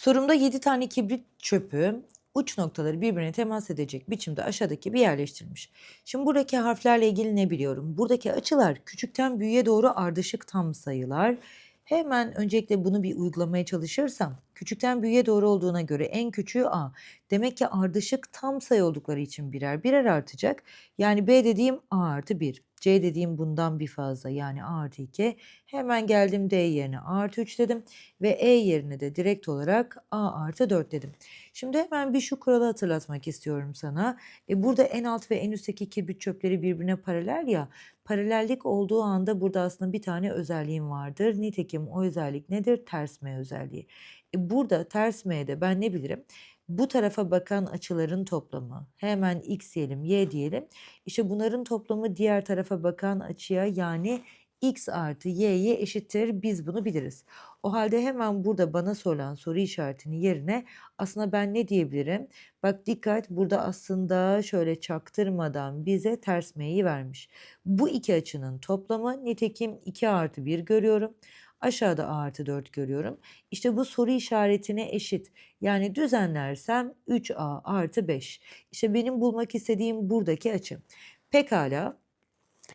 Sorumda 7 tane kibrit çöpü uç noktaları birbirine temas edecek biçimde aşağıdaki gibi yerleştirilmiş. Şimdi buradaki harflerle ilgili ne biliyorum? Buradaki açılar küçükten büyüğe doğru ardışık tam sayılar. Hemen öncelikle bunu bir uygulamaya çalışırsam küçükten büyüğe doğru olduğuna göre en küçüğü A. Demek ki ardışık tam sayı oldukları için birer birer artacak. Yani B dediğim A artı 1. C dediğim bundan bir fazla yani A artı 2. Hemen geldim D yerine A artı 3 dedim. Ve E yerine de direkt olarak A artı 4 dedim. Şimdi hemen bir şu kuralı hatırlatmak istiyorum sana. E burada en alt ve en üstteki kibrit çöpleri birbirine paralel ya. Paralellik olduğu anda burada aslında bir tane özelliğim vardır. Nitekim o özellik nedir? Ters M özelliği. E burada ters M'de ben ne bilirim? Bu tarafa bakan açıların toplamı. Hemen x diyelim, y diyelim. İşte bunların toplamı diğer tarafa bakan açıya yani x artı y'ye eşittir. Biz bunu biliriz. O halde hemen burada bana sorulan soru işaretinin yerine aslında ben ne diyebilirim? Bak dikkat burada aslında şöyle çaktırmadan bize ters m'yi vermiş. Bu iki açının toplamı nitekim 2 artı 1 görüyorum. Aşağıda a artı 4 görüyorum. İşte bu soru işaretine eşit. Yani düzenlersem 3a artı 5. İşte benim bulmak istediğim buradaki açı. Pekala.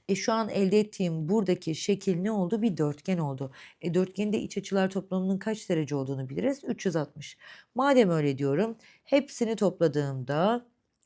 E şu an elde ettiğim buradaki şekil ne oldu? Bir dörtgen oldu. E dörtgenin de iç açılar toplamının kaç derece olduğunu biliriz. 360. Madem öyle diyorum, hepsini topladığımda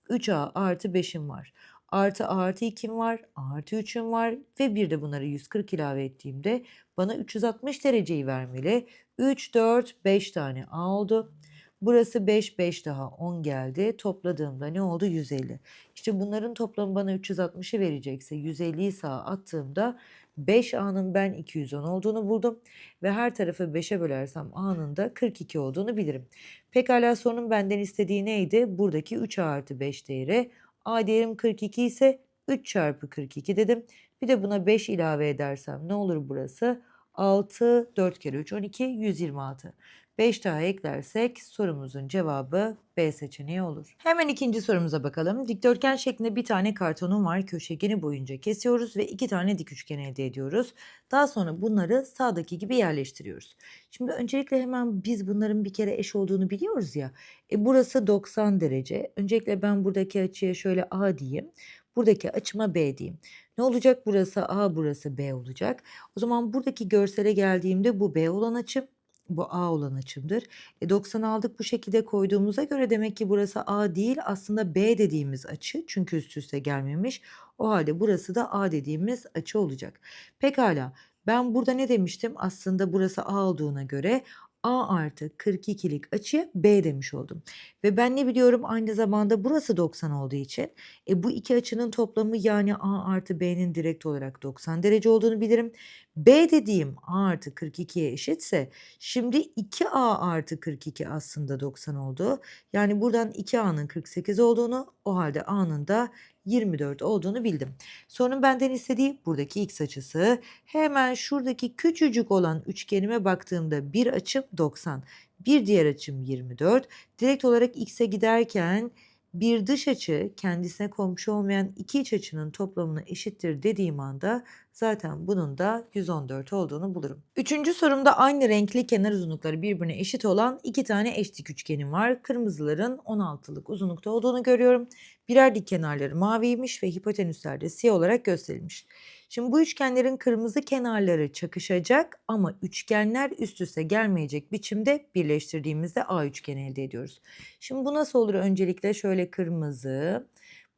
3a artı 5'im var. Artı artı 2'm var, artı 3'üm var ve bir de bunları 140 ilave ettiğimde bana 360 dereceyi vermeli. 3, 4, 5 tane a oldu. Burası 5, 5 daha 10 geldi. Topladığımda ne oldu? 150. İşte bunların toplamı bana 360'ı verecekse 150'yi sağa attığımda 5A'nın ben 210 olduğunu buldum. Ve her tarafı 5'e bölersem A'nın da 42 olduğunu bilirim. Pekala sorunun benden istediği neydi? Buradaki 3A artı 5 değeri. A değerim 42 ise 3 çarpı 42 dedim. Bir de buna 5 ilave edersem ne olur burası? 6, 4 kere 3, 12, 126. 5 daha eklersek sorumuzun cevabı B seçeneği olur. Hemen ikinci sorumuza bakalım. Dikdörtgen şeklinde bir tane kartonum var. Köşegeni boyunca kesiyoruz ve iki tane dik üçgen elde ediyoruz. Daha sonra bunları sağdaki gibi yerleştiriyoruz. Şimdi öncelikle hemen biz bunların bir kere eş olduğunu biliyoruz ya. E burası 90 derece. Öncelikle ben buradaki açıya şöyle A diyeyim. Buradaki açıma B diyeyim. Ne olacak? Burası A, burası B olacak. O zaman buradaki görsele geldiğimde bu B olan açım, bu A olan açımdır. E 90 aldık bu şekilde koyduğumuza göre demek ki burası A değil aslında B dediğimiz açı. Çünkü üst üste gelmemiş. O halde burası da A dediğimiz açı olacak. Pekala ben burada ne demiştim? Aslında burası A olduğuna göre A artı 42'lik açıya B demiş oldum. Ve ben ne biliyorum aynı zamanda burası 90 olduğu için e, bu iki açının toplamı yani A artı B'nin direkt olarak 90 derece olduğunu bilirim. B dediğim A artı 42'ye eşitse şimdi 2A artı 42 aslında 90 oldu. Yani buradan 2A'nın 48 olduğunu o halde A'nın da 24 olduğunu bildim. Sorunun benden istediği buradaki x açısı. Hemen şuradaki küçücük olan üçgenime baktığımda bir açım 90. Bir diğer açım 24. Direkt olarak x'e giderken bir dış açı kendisine komşu olmayan iki iç açının toplamına eşittir dediğim anda zaten bunun da 114 olduğunu bulurum. Üçüncü sorumda aynı renkli kenar uzunlukları birbirine eşit olan iki tane eş dik üçgenim var. Kırmızıların 16'lık uzunlukta olduğunu görüyorum. Birer dik kenarları maviymiş ve hipotenüsler de siyah olarak gösterilmiş. Şimdi bu üçgenlerin kırmızı kenarları çakışacak ama üçgenler üst üste gelmeyecek biçimde birleştirdiğimizde A üçgeni elde ediyoruz. Şimdi bu nasıl olur? Öncelikle şöyle kırmızı,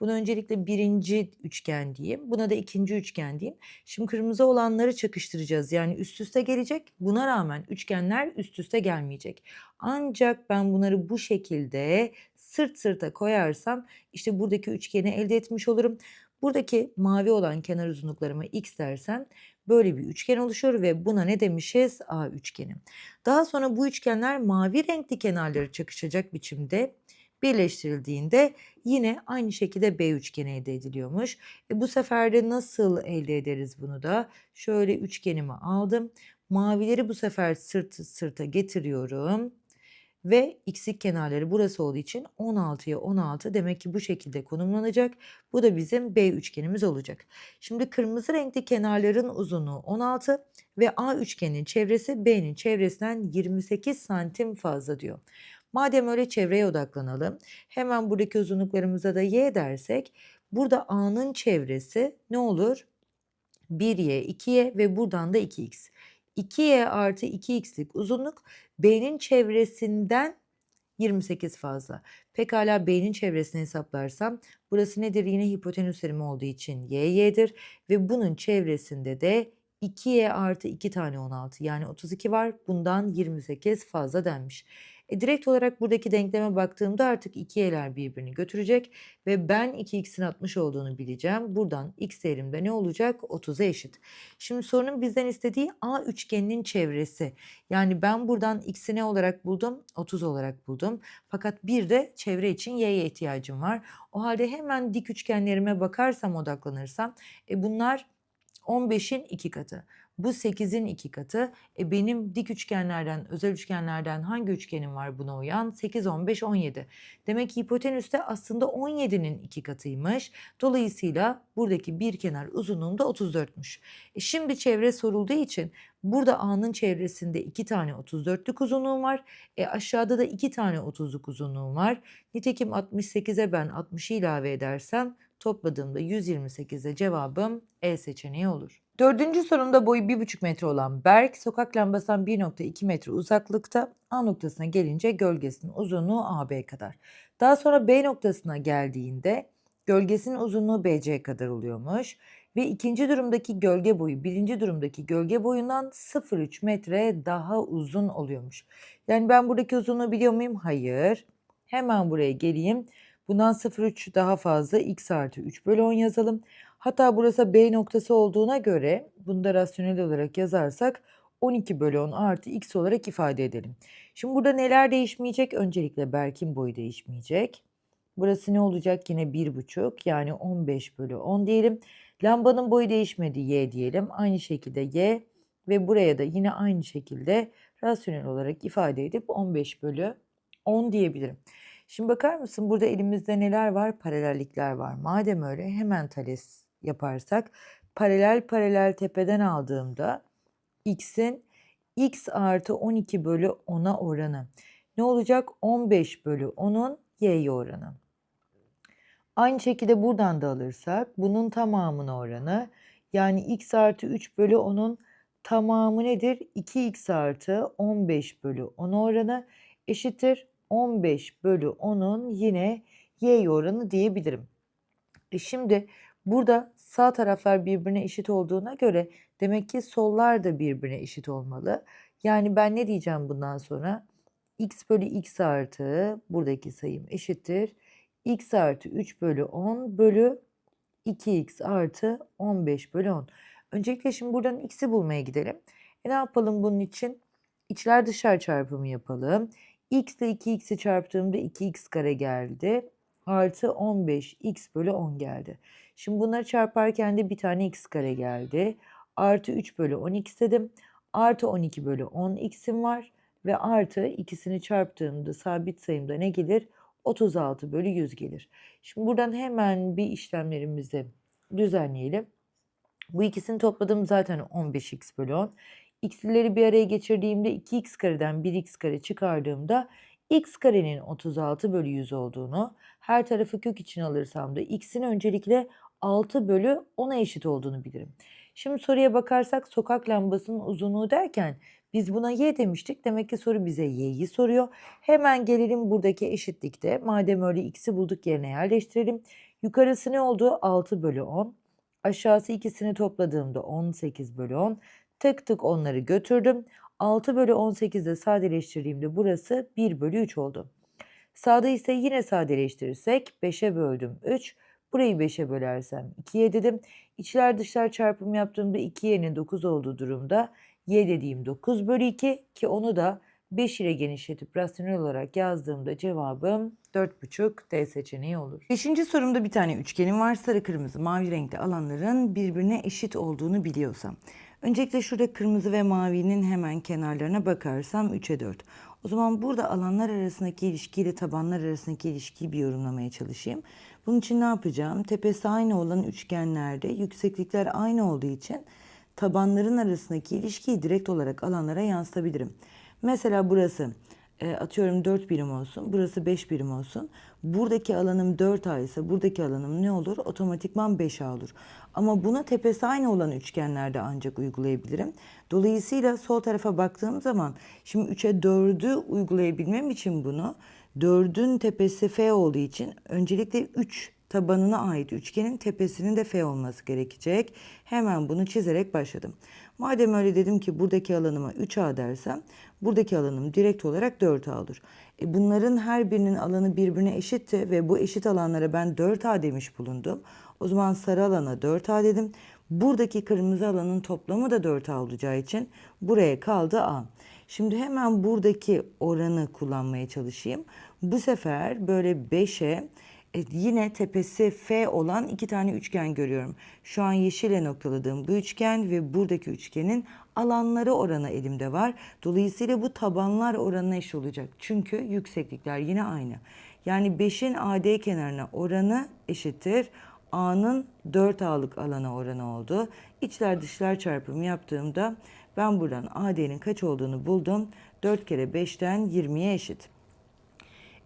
bunu öncelikle birinci üçgen diyeyim. Buna da ikinci üçgen diyeyim. Şimdi kırmızı olanları çakıştıracağız. Yani üst üste gelecek. Buna rağmen üçgenler üst üste gelmeyecek. Ancak ben bunları bu şekilde sırt sırta koyarsam işte buradaki üçgeni elde etmiş olurum. Buradaki mavi olan kenar uzunluklarıma x dersem böyle bir üçgen oluşuyor ve buna ne demişiz? A üçgeni. Daha sonra bu üçgenler mavi renkli kenarları çakışacak biçimde birleştirildiğinde yine aynı şekilde B üçgeni elde ediliyormuş. E bu sefer de nasıl elde ederiz bunu da? Şöyle üçgenimi aldım. Mavileri bu sefer sırt sırta getiriyorum. ve x'lik kenarları burası olduğu için 16'ya 16 demek ki bu şekilde konumlanacak. Bu da bizim B üçgenimiz olacak. Şimdi kırmızı renkli kenarların uzunluğu 16 ve A üçgenin çevresi B'nin çevresinden 28 santim fazla diyor. Madem öyle çevreye odaklanalım. Hemen buradaki uzunluklarımıza da y dersek burada A'nın çevresi ne olur? 1y, 2y ve buradan da 2x. 2y artı 2x'lik uzunluk B'nin çevresinden 28 fazla. Pekala B'nin çevresini hesaplarsam burası nedir? Yine hipotenüs terimi olduğu için y y'dir ve bunun çevresinde de 2y artı 2 tane 16 yani 32 var. Bundan 28 fazla denmiş. E, direkt olarak buradaki denkleme baktığımda artık 2y'ler birbirini götürecek ve ben 2x'in 60 olduğunu bileceğim. Buradan x değerimde ne olacak? 30'a eşit. Şimdi sorunun bizden istediği A üçgeninin çevresi. Yani ben buradan x'i ne olarak buldum? 30 olarak buldum. Fakat bir de çevre için y'ye ihtiyacım var. O halde hemen dik üçgenlerime bakarsam odaklanırsam e bunlar 15'in 2 katı. Bu 8'in 2 katı. E benim dik üçgenlerden, özel üçgenlerden hangi üçgenim var buna uyan? 8, 15, 17. Demek ki hipotenüs de aslında 17'nin 2 katıymış. Dolayısıyla buradaki bir kenar uzunluğunda 34'müş. E şimdi çevre sorulduğu için burada A'nın çevresinde 2 tane 34'lük uzunluğum var. E aşağıda da 2 tane 30'luk uzunluğum var. Nitekim 68'e ben 60'ı ilave edersem topladığımda 128'de cevabım E seçeneği olur. Dördüncü sorumda boyu 1,5 metre olan Berk, sokak lambasından 1,2 metre uzaklıkta A noktasına gelince gölgesinin uzunluğu AB kadar. Daha sonra B noktasına geldiğinde gölgesinin uzunluğu BC kadar oluyormuş. Ve ikinci durumdaki gölge boyu birinci durumdaki gölge boyundan 0,3 metre daha uzun oluyormuş. Yani ben buradaki uzunluğu biliyor muyum? Hayır. Hemen buraya geleyim. Bundan 0,3 daha fazla x artı 3 bölü 10 yazalım. Hatta burası B noktası olduğuna göre bunu da rasyonel olarak yazarsak 12 bölü 10 artı x olarak ifade edelim. Şimdi burada neler değişmeyecek? Öncelikle Berk'in boyu değişmeyecek. Burası ne olacak? Yine 1,5 yani 15 bölü 10 diyelim. Lambanın boyu değişmedi y diyelim. Aynı şekilde y ve buraya da yine aynı şekilde rasyonel olarak ifade edip 15 bölü 10 diyebilirim. Şimdi bakar mısın burada elimizde neler var? Paralellikler var. Madem öyle hemen tales yaparsak paralel paralel tepeden aldığımda x'in x artı 12 bölü 10'a oranı ne olacak? 15 bölü 10'un y'ye oranı. Aynı şekilde buradan da alırsak bunun tamamına oranı yani x artı 3 bölü 10'un tamamı nedir? 2x artı 15 bölü 10 oranı eşittir 15 bölü 10'un yine y oranı diyebilirim. E şimdi burada sağ taraflar birbirine eşit olduğuna göre demek ki sollar da birbirine eşit olmalı. Yani ben ne diyeceğim bundan sonra? x bölü x artı buradaki sayım eşittir. x artı 3 bölü 10 bölü 2x artı 15 bölü 10. Öncelikle şimdi buradan x'i bulmaya gidelim. E ne yapalım bunun için? İçler dışlar çarpımı yapalım x ile 2x'i çarptığımda 2x kare geldi. Artı 15 x bölü 10 geldi. Şimdi bunları çarparken de bir tane x kare geldi. Artı 3 bölü 10x dedim. Artı 12 bölü 10 x'im var. Ve artı ikisini çarptığımda sabit sayımda ne gelir? 36 bölü 100 gelir. Şimdi buradan hemen bir işlemlerimizi düzenleyelim. Bu ikisini topladım zaten 15x bölü 10 x'leri bir araya geçirdiğimde 2x kareden 1x kare çıkardığımda x karenin 36 bölü 100 olduğunu, her tarafı kök için alırsam da x'in öncelikle 6 bölü 10'a eşit olduğunu bilirim. Şimdi soruya bakarsak sokak lambasının uzunluğu derken biz buna y demiştik. Demek ki soru bize y'yi soruyor. Hemen gelelim buradaki eşitlikte. Madem öyle x'i bulduk yerine yerleştirelim. Yukarısı ne oldu? 6 bölü 10. Aşağısı ikisini topladığımda 18 bölü 10. Tık tık onları götürdüm. 6 bölü 18'de sadeleştirdiğimde burası 1 bölü 3 oldu. Sağda ise yine sadeleştirirsek 5'e böldüm 3. Burayı 5'e bölersem 2'ye dedim. İçler dışlar çarpımı yaptığımda 2y'nin 9 olduğu durumda y dediğim 9 bölü 2 ki onu da 5 ile genişletip rasyonel olarak yazdığımda cevabım 4,5 D seçeneği olur. Beşinci sorumda bir tane üçgenim var. Sarı kırmızı mavi renkli alanların birbirine eşit olduğunu biliyorsam. Öncelikle şurada kırmızı ve mavinin hemen kenarlarına bakarsam 3'e 4. O zaman burada alanlar arasındaki ilişkiyle tabanlar arasındaki ilişkiyi bir yorumlamaya çalışayım. Bunun için ne yapacağım? Tepesi aynı olan üçgenlerde yükseklikler aynı olduğu için tabanların arasındaki ilişkiyi direkt olarak alanlara yansıtabilirim. Mesela burası e, atıyorum 4 birim olsun, burası 5 birim olsun. Buradaki alanım 4A ise buradaki alanım ne olur? Otomatikman 5A olur. Ama buna tepesi aynı olan üçgenlerde ancak uygulayabilirim. Dolayısıyla sol tarafa baktığım zaman şimdi 3'e 4'ü uygulayabilmem için bunu 4'ün tepesi F olduğu için öncelikle 3 tabanına ait üçgenin tepesinin de F olması gerekecek. Hemen bunu çizerek başladım. Madem öyle dedim ki buradaki alanıma 3A dersem buradaki alanım direkt olarak 4A olur. E bunların her birinin alanı birbirine eşitti ve bu eşit alanlara ben 4A demiş bulundum. O zaman sarı alana 4A dedim. Buradaki kırmızı alanın toplamı da 4A olacağı için buraya kaldı A. Şimdi hemen buradaki oranı kullanmaya çalışayım. Bu sefer böyle 5'e e, yine tepesi F olan iki tane üçgen görüyorum. Şu an yeşile noktaladığım bu üçgen ve buradaki üçgenin alanları oranı elimde var. Dolayısıyla bu tabanlar oranına eşit olacak. Çünkü yükseklikler yine aynı. Yani 5'in AD kenarına oranı eşittir. A'nın 4A'lık alana oranı oldu. İçler dışlar çarpımı yaptığımda ben buradan AD'nin kaç olduğunu buldum. 4 kere 5'ten 20'ye eşit.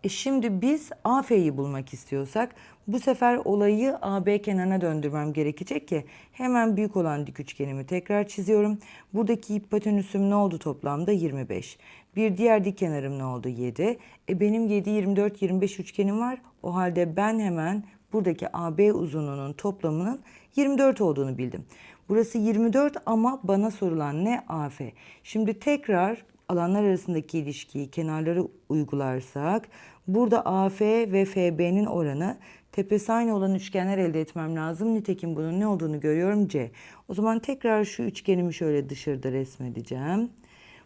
E şimdi biz AF'yi bulmak istiyorsak bu sefer olayı AB kenarına döndürmem gerekecek ki hemen büyük olan dik üçgenimi tekrar çiziyorum. Buradaki hipotenüsüm ne oldu toplamda? 25. Bir diğer dik kenarım ne oldu? 7. E benim 7, 24, 25 üçgenim var. O halde ben hemen buradaki AB uzunluğunun toplamının 24 olduğunu bildim. Burası 24 ama bana sorulan ne AF? Şimdi tekrar alanlar arasındaki ilişkiyi kenarları uygularsak burada AF ve FB'nin oranı tepesi aynı olan üçgenler elde etmem lazım. Nitekim bunun ne olduğunu görüyorum C. O zaman tekrar şu üçgenimi şöyle dışarıda resmedeceğim.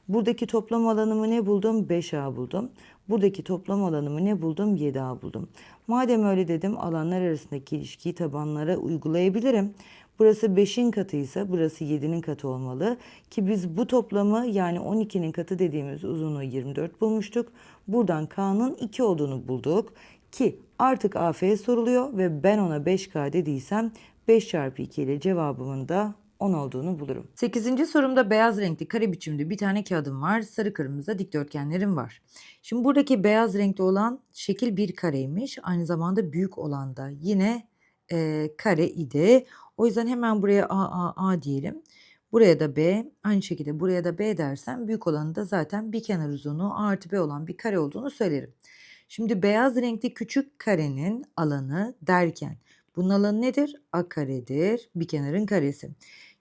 Buradaki toplam alanımı ne buldum? 5A buldum. Buradaki toplam alanımı ne buldum? 7A buldum. Madem öyle dedim alanlar arasındaki ilişkiyi tabanlara uygulayabilirim. Burası 5'in katıysa burası 7'nin katı olmalı. Ki biz bu toplamı yani 12'nin katı dediğimiz uzunluğu 24 bulmuştuk. Buradan K'nın 2 olduğunu bulduk. Ki artık AF soruluyor ve ben ona 5K dediysem 5 çarpı 2 ile cevabımın da 10 olduğunu bulurum. 8. sorumda beyaz renkli kare biçimde bir tane kağıdım var. Sarı kırmızı dikdörtgenlerim var. Şimdi buradaki beyaz renkli olan şekil bir kareymiş. Aynı zamanda büyük olan da yine e, kare idi. O yüzden hemen buraya A, A, A diyelim. Buraya da B, aynı şekilde buraya da B dersem büyük olanı da zaten bir kenar uzunluğu A artı B olan bir kare olduğunu söylerim. Şimdi beyaz renkli küçük karenin alanı derken bunun alanı nedir? A karedir. Bir kenarın karesi.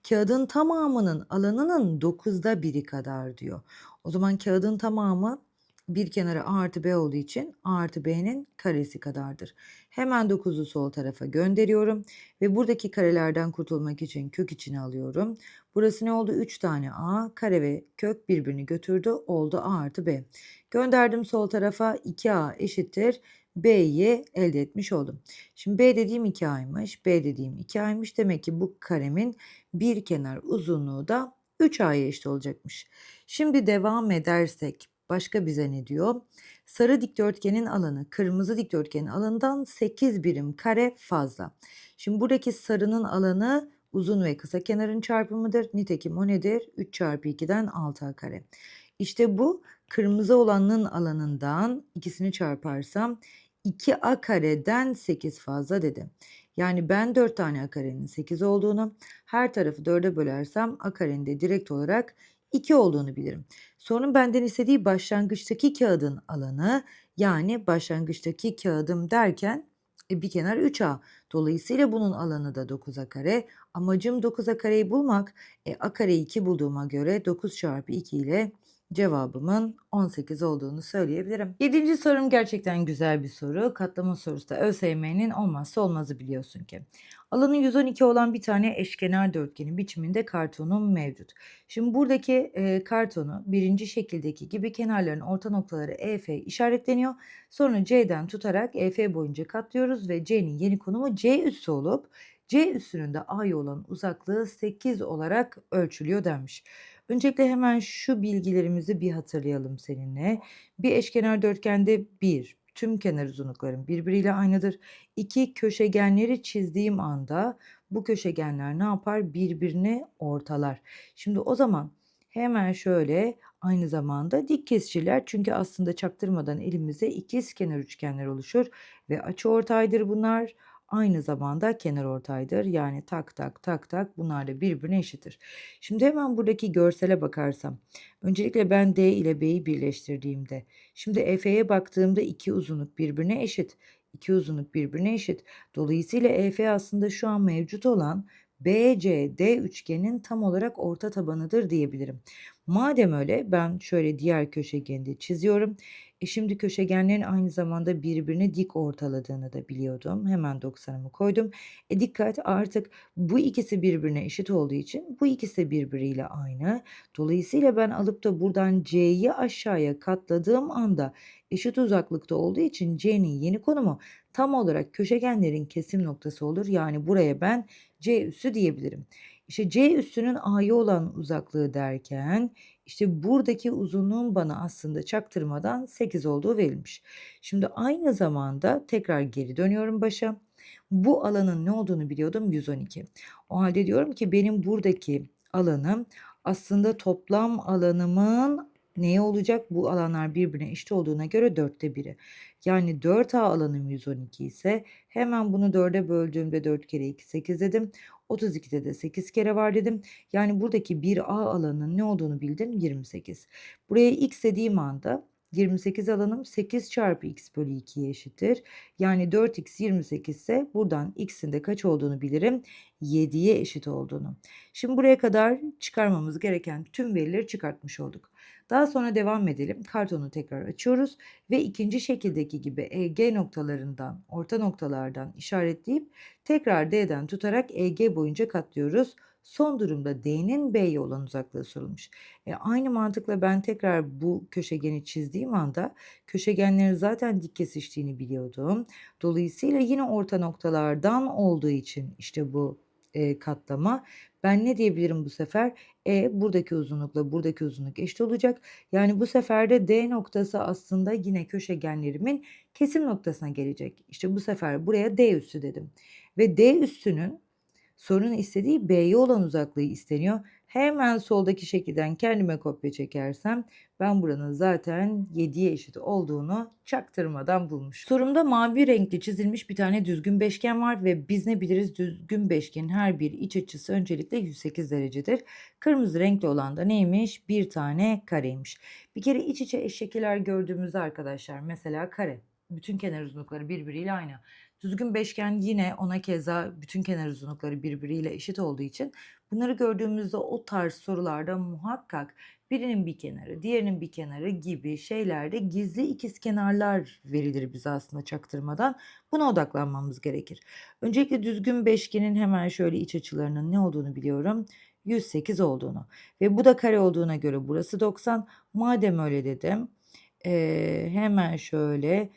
Kağıdın tamamının alanının 9'da biri kadar diyor. O zaman kağıdın tamamı bir kenarı A artı B olduğu için A artı B'nin karesi kadardır. Hemen 9'u sol tarafa gönderiyorum ve buradaki karelerden kurtulmak için kök içine alıyorum. Burası ne oldu? 3 tane A, kare ve kök birbirini götürdü. Oldu A artı B. Gönderdim sol tarafa 2A eşittir. B'yi elde etmiş oldum. Şimdi B dediğim 2A'ymış, B dediğim 2A'ymış. Demek ki bu karemin bir kenar uzunluğu da 3A'ya eşit olacakmış. Şimdi devam edersek başka bize ne diyor? Sarı dikdörtgenin alanı kırmızı dikdörtgenin alanından 8 birim kare fazla. Şimdi buradaki sarının alanı uzun ve kısa kenarın çarpımıdır. Nitekim o nedir? 3 çarpı 2'den 6A kare. İşte bu kırmızı olanın alanından ikisini çarparsam 2A kareden 8 fazla dedim. Yani ben 4 tane A karenin 8 olduğunu, her tarafı 4'e bölersem A karenin de direkt olarak 2 olduğunu bilirim. Sorunun benden istediği başlangıçtaki kağıdın alanı yani başlangıçtaki kağıdım derken e, bir kenar 3A. Dolayısıyla bunun alanı da 9A kare. Amacım 9A kareyi bulmak. E, A kareyi 2 bulduğuma göre 9 çarpı 2 ile cevabımın 18 olduğunu söyleyebilirim. Yedinci sorum gerçekten güzel bir soru. Katlama sorusu da ÖSYM'nin olmazsa olmazı biliyorsun ki. Alanı 112 olan bir tane eşkenar dörtgeni biçiminde kartonum mevcut. Şimdi buradaki e, kartonu birinci şekildeki gibi kenarların orta noktaları EF işaretleniyor. Sonra C'den tutarak EF boyunca katlıyoruz ve C'nin yeni konumu C üssü olup C üssünün de A'ya olan uzaklığı 8 olarak ölçülüyor denmiş. Öncelikle hemen şu bilgilerimizi bir hatırlayalım seninle. Bir eşkenar dörtgende 1, tüm kenar uzunlukların birbiriyle aynıdır. 2 köşegenleri çizdiğim anda bu köşegenler ne yapar? Birbirini ortalar. Şimdi o zaman hemen şöyle aynı zamanda dik kesiciler çünkü aslında çaktırmadan elimizde ikizkenar üçgenler oluşur ve açıortaydır bunlar. Aynı zamanda kenarortaydır. Yani tak tak tak tak bunlar da birbirine eşittir. Şimdi hemen buradaki görsele bakarsam öncelikle ben D ile B'yi birleştirdiğimde şimdi EF'ye baktığımda iki uzunluk birbirine eşit. İki uzunluk birbirine eşit. Dolayısıyla EF aslında şu an mevcut olan BCD üçgenin tam olarak orta tabanıdır diyebilirim. Madem öyle ben şöyle diğer köşegeni de çiziyorum. E şimdi köşegenlerin aynı zamanda birbirini dik ortaladığını da biliyordum. Hemen 90'ımı koydum. E dikkat artık bu ikisi birbirine eşit olduğu için bu ikisi birbiriyle aynı. Dolayısıyla ben alıp da buradan C'yi aşağıya katladığım anda eşit uzaklıkta olduğu için C'nin yeni konumu tam olarak köşegenlerin kesim noktası olur. Yani buraya ben C üssü diyebilirim. İşte C üssünün A'ya olan uzaklığı derken işte buradaki uzunluğun bana aslında çaktırmadan 8 olduğu verilmiş. Şimdi aynı zamanda tekrar geri dönüyorum başa. Bu alanın ne olduğunu biliyordum 112. O halde diyorum ki benim buradaki alanım aslında toplam alanımın neye olacak? Bu alanlar birbirine eşit olduğuna göre dörtte biri. Yani 4A alanım 112 ise hemen bunu 4'e böldüğümde 4 kere 2 8 dedim. 32'de de 8 kere var dedim. Yani buradaki 1A alanının ne olduğunu bildim 28. Buraya x dediğim anda 28 alanım 8 çarpı x bölü 2'ye eşittir. Yani 4x 28 ise buradan x'in de kaç olduğunu bilirim. 7'ye eşit olduğunu. Şimdi buraya kadar çıkarmamız gereken tüm verileri çıkartmış olduk. Daha sonra devam edelim. Kartonu tekrar açıyoruz ve ikinci şekildeki gibi EG noktalarından, orta noktalardan işaretleyip tekrar D'den tutarak EG boyunca katlıyoruz. Son durumda D'nin B'ye olan uzaklığı sorulmuş. E aynı mantıkla ben tekrar bu köşegeni çizdiğim anda köşegenlerin zaten dik kesiştiğini biliyordum. Dolayısıyla yine orta noktalardan olduğu için işte bu e, katlama. Ben ne diyebilirim bu sefer? E buradaki uzunlukla buradaki uzunluk eşit olacak. Yani bu sefer de D noktası aslında yine köşegenlerimin kesim noktasına gelecek. İşte bu sefer buraya D üssü dedim. Ve D üssünün sorunun istediği B'ye olan uzaklığı isteniyor. Hemen soldaki şekilden kendime kopya çekersem ben buranın zaten 7'ye eşit olduğunu çaktırmadan bulmuş. Sorumda mavi renkli çizilmiş bir tane düzgün beşgen var ve biz ne biliriz düzgün beşgenin her bir iç açısı öncelikle 108 derecedir. Kırmızı renkli olan da neymiş? Bir tane kareymiş. Bir kere iç içe eşekler gördüğümüzde arkadaşlar mesela kare bütün kenar uzunlukları birbiriyle aynı. Düzgün beşgen yine ona keza bütün kenar uzunlukları birbiriyle eşit olduğu için bunları gördüğümüzde o tarz sorularda muhakkak birinin bir kenarı, diğerinin bir kenarı gibi şeylerde gizli ikiz kenarlar verilir bize aslında çaktırmadan. Buna odaklanmamız gerekir. Öncelikle düzgün beşgenin hemen şöyle iç açılarının ne olduğunu biliyorum. 108 olduğunu ve bu da kare olduğuna göre burası 90. Madem öyle dedim ee, hemen şöyle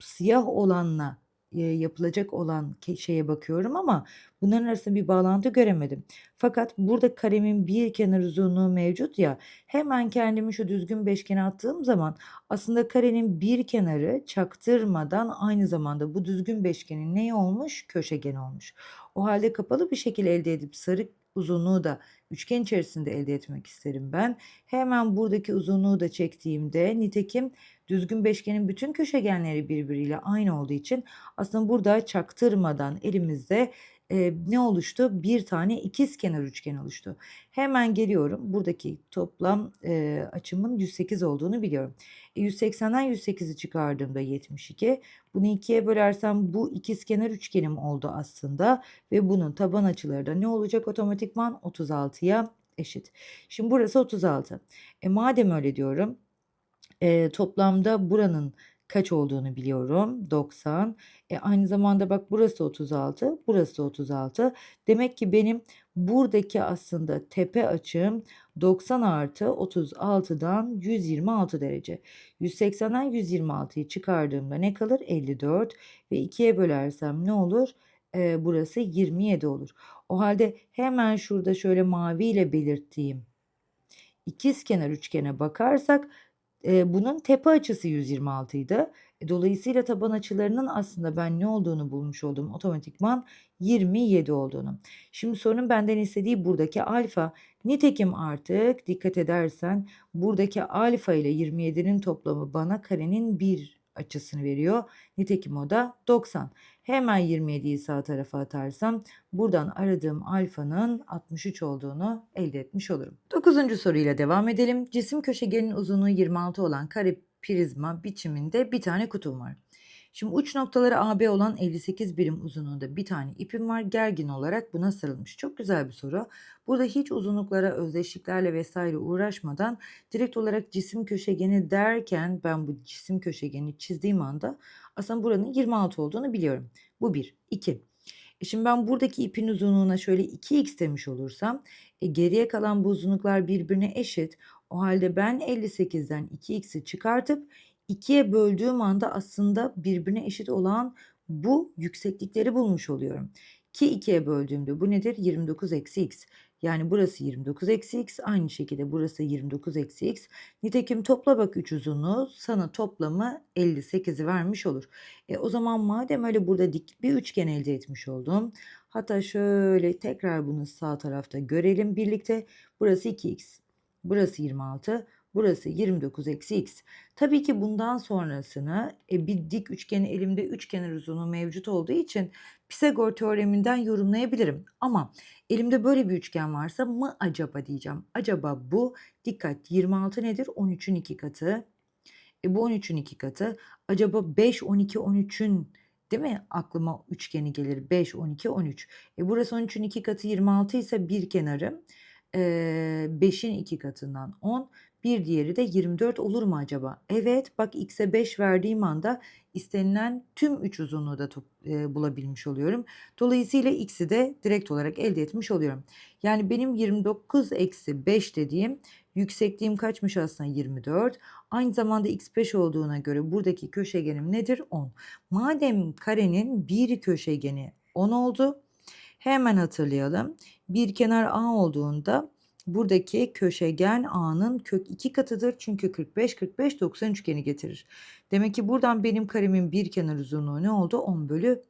siyah olanla yapılacak olan şeye bakıyorum ama bunların arasında bir bağlantı göremedim. Fakat burada karemin bir kenar uzunluğu mevcut ya hemen kendimi şu düzgün beşgene attığım zaman aslında karenin bir kenarı çaktırmadan aynı zamanda bu düzgün beşgenin ne olmuş? Köşegen olmuş. O halde kapalı bir şekil elde edip sarı uzunluğu da üçgen içerisinde elde etmek isterim ben. Hemen buradaki uzunluğu da çektiğimde nitekim düzgün beşgenin bütün köşegenleri birbiriyle aynı olduğu için aslında burada çaktırmadan elimizde e, ne oluştu? Bir tane ikiz kenar üçgen oluştu. Hemen geliyorum. Buradaki toplam e, açımın 108 olduğunu biliyorum. E, 180'den 108'i çıkardığımda 72. Bunu ikiye bölersem bu ikiz kenar üçgenim oldu aslında. Ve bunun taban açıları da ne olacak otomatikman? 36'ya eşit. Şimdi burası 36. E madem öyle diyorum. E, toplamda buranın kaç olduğunu biliyorum. 90. E aynı zamanda bak burası 36, burası 36. Demek ki benim buradaki aslında tepe açım 90 artı 36'dan 126 derece. 180'den 126'yı çıkardığımda ne kalır? 54 ve 2'ye bölersem ne olur? Eee, burası 27 olur. O halde hemen şurada şöyle maviyle belirttiğim ikizkenar üçgene bakarsak, bunun tepe açısı 126'ydı. E, dolayısıyla taban açılarının aslında ben ne olduğunu bulmuş oldum otomatikman 27 olduğunu. Şimdi sorunun benden istediği buradaki alfa. Nitekim artık dikkat edersen buradaki alfa ile 27'nin toplamı bana karenin bir açısını veriyor. Nitekim o da 90. Hemen 27'yi sağ tarafa atarsam buradan aradığım alfanın 63 olduğunu elde etmiş olurum. 9. soruyla devam edelim. Cisim köşegenin uzunluğu 26 olan kare prizma biçiminde bir tane kutum var. Şimdi uç noktaları AB olan 58 birim uzunluğunda bir tane ipim var. Gergin olarak buna sarılmış. Çok güzel bir soru. Burada hiç uzunluklara, özdeşliklerle vesaire uğraşmadan direkt olarak cisim köşegeni derken ben bu cisim köşegeni çizdiğim anda aslında buranın 26 olduğunu biliyorum. Bu bir. İki. E şimdi ben buradaki ipin uzunluğuna şöyle 2x demiş olursam e geriye kalan bu uzunluklar birbirine eşit. O halde ben 58'den 2x'i çıkartıp 2'ye böldüğüm anda aslında birbirine eşit olan bu yükseklikleri bulmuş oluyorum. Ki 2'ye böldüğümde bu nedir? 29 eksi x. Yani burası 29 eksi x. Aynı şekilde burası 29 eksi x. Nitekim topla bak 3 uzunluğu sana toplamı 58'i vermiş olur. E o zaman madem öyle burada dik bir üçgen elde etmiş oldum. Hatta şöyle tekrar bunu sağ tarafta görelim birlikte. Burası 2x. Burası 26. Burası 29 eksi x. Tabii ki bundan sonrasını e, bir dik üçgen elimde üç kenar uzunluğu mevcut olduğu için Pisagor teoreminden yorumlayabilirim. Ama elimde böyle bir üçgen varsa mı acaba diyeceğim. Acaba bu dikkat 26 nedir? 13'ün 2 katı. E bu 13'ün 2 katı. Acaba 5, 12, 13'ün değil mi? Aklıma üçgeni gelir. 5, 12, 13. E burası 13'ün 2 katı 26 ise bir kenarı. 5'in 2 katından 10. Bir diğeri de 24 olur mu acaba? Evet bak x'e 5 verdiğim anda istenilen tüm 3 uzunluğu da e, bulabilmiş oluyorum. Dolayısıyla x'i de direkt olarak elde etmiş oluyorum. Yani benim 29 eksi 5 dediğim yüksekliğim kaçmış aslında 24. Aynı zamanda x5 olduğuna göre buradaki köşegenim nedir? 10. Madem karenin bir köşegeni 10 oldu. Hemen hatırlayalım. Bir kenar A olduğunda buradaki köşegen A'nın kök 2 katıdır. Çünkü 45 45 90 üçgeni getirir. Demek ki buradan benim karemin bir kenar uzunluğu ne oldu? 10 bölü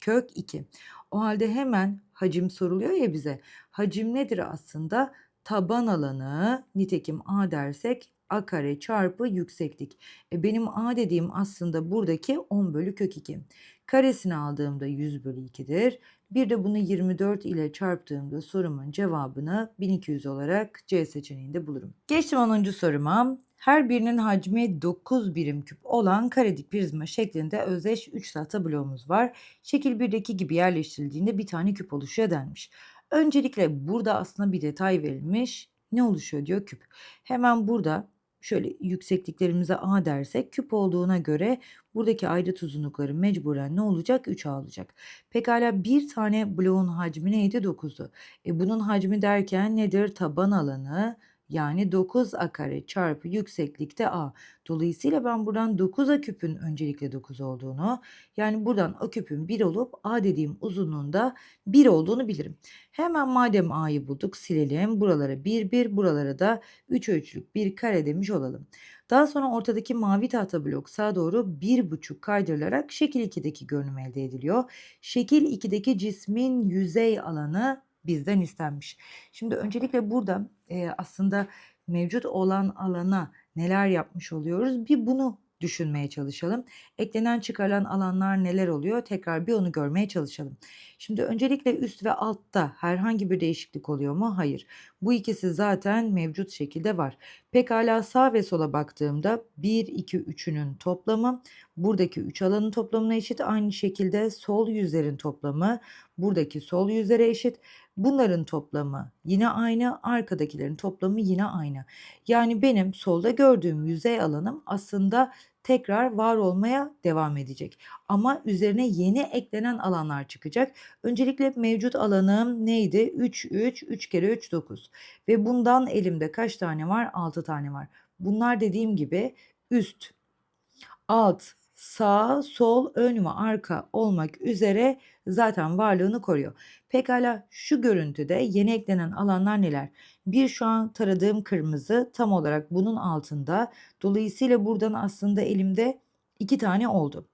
kök 2. O halde hemen hacim soruluyor ya bize. Hacim nedir aslında? Taban alanı nitekim A dersek A kare çarpı yükseklik. E benim A dediğim aslında buradaki 10 bölü kök 2. Karesini aldığımda 100 bölü 2'dir. Bir de bunu 24 ile çarptığımda sorumun cevabını 1200 olarak C seçeneğinde bulurum. Geçtim 10. soruma. Her birinin hacmi 9 birim küp olan karedik prizma şeklinde özdeş 3 tahta bloğumuz var. Şekil 1'deki gibi yerleştirildiğinde bir tane küp oluşuyor denmiş. Öncelikle burada aslında bir detay verilmiş. Ne oluşuyor diyor küp. Hemen burada şöyle yüksekliklerimize A dersek küp olduğuna göre buradaki ayrıt uzunlukları mecburen ne olacak? 3A olacak. Pekala bir tane bloğun hacmi neydi? 9'du. E bunun hacmi derken nedir? Taban alanı yani 9a kare çarpı yükseklikte a. Dolayısıyla ben buradan 9a küpün öncelikle 9 olduğunu yani buradan a küpün 1 olup a dediğim uzunluğunda 1 olduğunu bilirim. Hemen madem a'yı bulduk silelim. Buralara 1 1 buralara da 3 ölçülük bir kare demiş olalım. Daha sonra ortadaki mavi tahta blok sağa doğru 1,5 kaydırılarak şekil 2'deki görünüm elde ediliyor. Şekil 2'deki cismin yüzey alanı bizden istenmiş. Şimdi öncelikle burada e, aslında mevcut olan alana neler yapmış oluyoruz? Bir bunu düşünmeye çalışalım. Eklenen çıkarılan alanlar neler oluyor? Tekrar bir onu görmeye çalışalım. Şimdi öncelikle üst ve altta herhangi bir değişiklik oluyor mu? Hayır. Bu ikisi zaten mevcut şekilde var. Pekala sağ ve sola baktığımda 1, 2, 3'ünün toplamı buradaki 3 alanın toplamına eşit. Aynı şekilde sol yüzlerin toplamı buradaki sol yüzlere eşit. Bunların toplamı yine aynı, arkadakilerin toplamı yine aynı. Yani benim solda gördüğüm yüzey alanım aslında tekrar var olmaya devam edecek. Ama üzerine yeni eklenen alanlar çıkacak. Öncelikle mevcut alanım neydi? 3, 3, 3 kere 3, 9. Ve bundan elimde kaç tane var? 6 tane var. Bunlar dediğim gibi üst, alt, sağ, sol, ön ve arka olmak üzere zaten varlığını koruyor. Pekala şu görüntüde yeni eklenen alanlar neler? Bir şu an taradığım kırmızı tam olarak bunun altında. Dolayısıyla buradan aslında elimde iki tane oldu.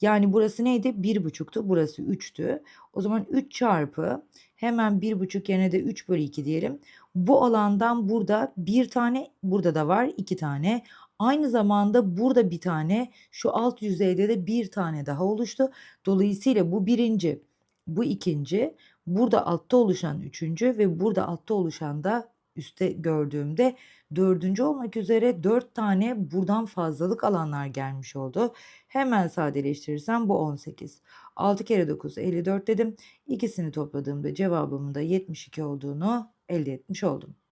Yani burası neydi? Bir buçuktu. Burası üçtü. O zaman 3 çarpı hemen bir buçuk yerine de 3 bölü 2 diyelim. Bu alandan burada bir tane burada da var iki tane. Aynı zamanda burada bir tane şu alt yüzeyde de bir tane daha oluştu. Dolayısıyla bu birinci, bu ikinci, burada altta oluşan üçüncü ve burada altta oluşan da üstte gördüğümde dördüncü olmak üzere dört tane buradan fazlalık alanlar gelmiş oldu. Hemen sadeleştirirsem bu 18. 6 kere 9 54 dedim. İkisini topladığımda cevabımın da 72 olduğunu elde etmiş oldum.